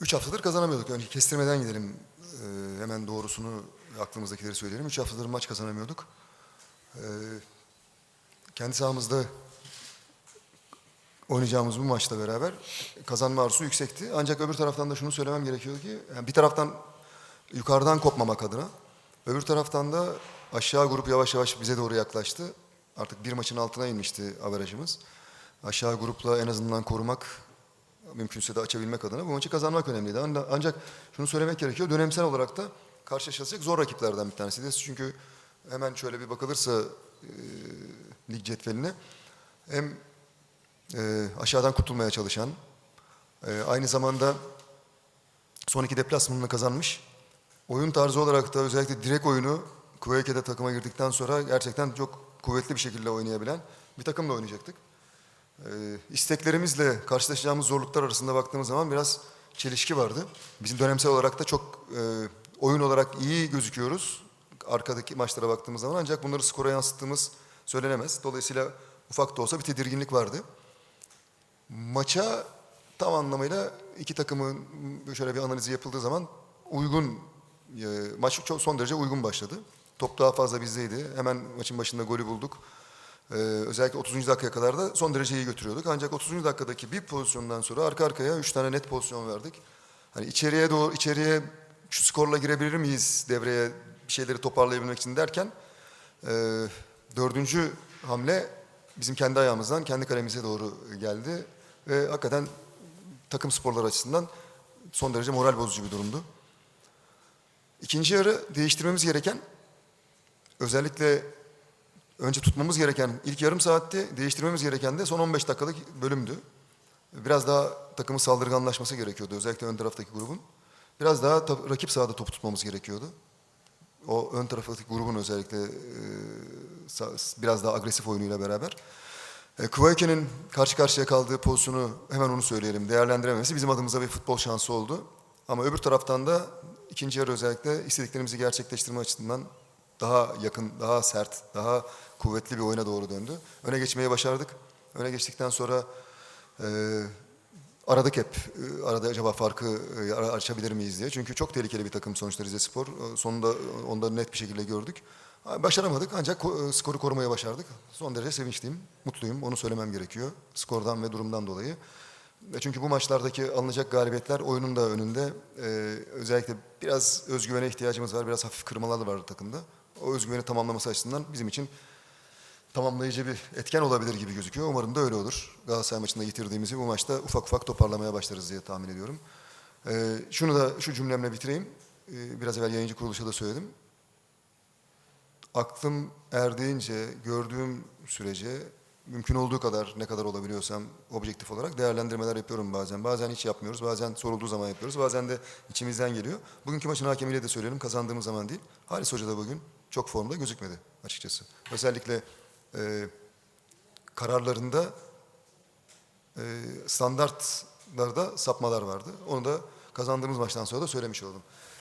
Üç haftadır kazanamıyorduk. Önce kestirmeden gidelim. Ee, hemen doğrusunu aklımızdakileri söyleyelim. Üç haftadır maç kazanamıyorduk. Ee, kendi sahamızda oynayacağımız bu maçla beraber kazanma arzusu yüksekti. Ancak öbür taraftan da şunu söylemem gerekiyor ki yani bir taraftan yukarıdan kopmamak adına öbür taraftan da aşağı grup yavaş yavaş bize doğru yaklaştı. Artık bir maçın altına inmişti averajımız. Aşağı grupla en azından korumak mümkünse de açabilmek adına bu maçı kazanmak önemliydi. Ancak şunu söylemek gerekiyor. Dönemsel olarak da karşılaşacak zor rakiplerden bir tanesiydi. Çünkü hemen şöyle bir bakılırsa e, lig cetveline hem e, aşağıdan kurtulmaya çalışan, e, aynı zamanda son iki deplasmanını kazanmış. Oyun tarzı olarak da özellikle direkt oyunu Kuveyke'de takıma girdikten sonra gerçekten çok kuvvetli bir şekilde oynayabilen bir takımla oynayacaktık. E, isteklerimizle karşılaşacağımız zorluklar arasında baktığımız zaman biraz çelişki vardı. Bizim dönemsel olarak da çok e, oyun olarak iyi gözüküyoruz. Arkadaki maçlara baktığımız zaman ancak bunları skora yansıttığımız söylenemez. Dolayısıyla ufak da olsa bir tedirginlik vardı. Maça tam anlamıyla iki takımın şöyle bir analizi yapıldığı zaman uygun, e, maç çok son derece uygun başladı. Top daha fazla bizdeydi. Hemen maçın başında golü bulduk. Ee, özellikle 30. dakikaya kadar da son derece iyi götürüyorduk. Ancak 30. dakikadaki bir pozisyondan sonra arka arkaya 3 tane net pozisyon verdik. Hani içeriye doğru içeriye şu skorla girebilir miyiz devreye bir şeyleri toparlayabilmek için derken e, dördüncü hamle bizim kendi ayağımızdan kendi kalemize doğru geldi ve hakikaten takım sporlar açısından son derece moral bozucu bir durumdu. İkinci yarı değiştirmemiz gereken özellikle önce tutmamız gereken ilk yarım saatte değiştirmemiz gereken de son 15 dakikalık bölümdü. Biraz daha takımın saldırganlaşması gerekiyordu özellikle ön taraftaki grubun. Biraz daha rakip sahada topu tutmamız gerekiyordu. O ön taraftaki grubun özellikle e, biraz daha agresif oyunuyla beraber. E, Kuvayke'nin karşı karşıya kaldığı pozisyonu hemen onu söyleyelim. Değerlendirememesi bizim adımıza bir futbol şansı oldu. Ama öbür taraftan da ikinci yarı özellikle istediklerimizi gerçekleştirme açısından daha yakın, daha sert, daha kuvvetli bir oyuna doğru döndü. Öne geçmeyi başardık. Öne geçtikten sonra e, aradık hep. E, arada acaba farkı e, açabilir miyiz diye. Çünkü çok tehlikeli bir takım sonuçta Rizespor. E, sonunda e, da net bir şekilde gördük. Başaramadık ancak e, skoru korumaya başardık. Son derece sevinçliyim, mutluyum. Onu söylemem gerekiyor. Skordan ve durumdan dolayı. E, Çünkü bu maçlardaki alınacak galibiyetler oyunun da önünde. Ee, özellikle biraz özgüvene ihtiyacımız var. Biraz hafif kırmalar var takımda. O özgüveni tamamlaması açısından bizim için tamamlayıcı bir etken olabilir gibi gözüküyor. Umarım da öyle olur. Galatasaray maçında yitirdiğimizi bu maçta ufak ufak toparlamaya başlarız diye tahmin ediyorum. Ee, şunu da şu cümlemle bitireyim. Ee, biraz evvel yayıncı kuruluşa da söyledim. Aklım erdiğince, gördüğüm sürece mümkün olduğu kadar ne kadar olabiliyorsam objektif olarak değerlendirmeler yapıyorum bazen. Bazen hiç yapmıyoruz, bazen sorulduğu zaman yapıyoruz, bazen de içimizden geliyor. Bugünkü maçın hakemiyle de söyleyelim, kazandığımız zaman değil. Halis Hoca da bugün çok formda gözükmedi açıkçası. Özellikle e, kararlarında e, standartlarda sapmalar vardı. Onu da kazandığımız maçtan sonra da söylemiş oldum.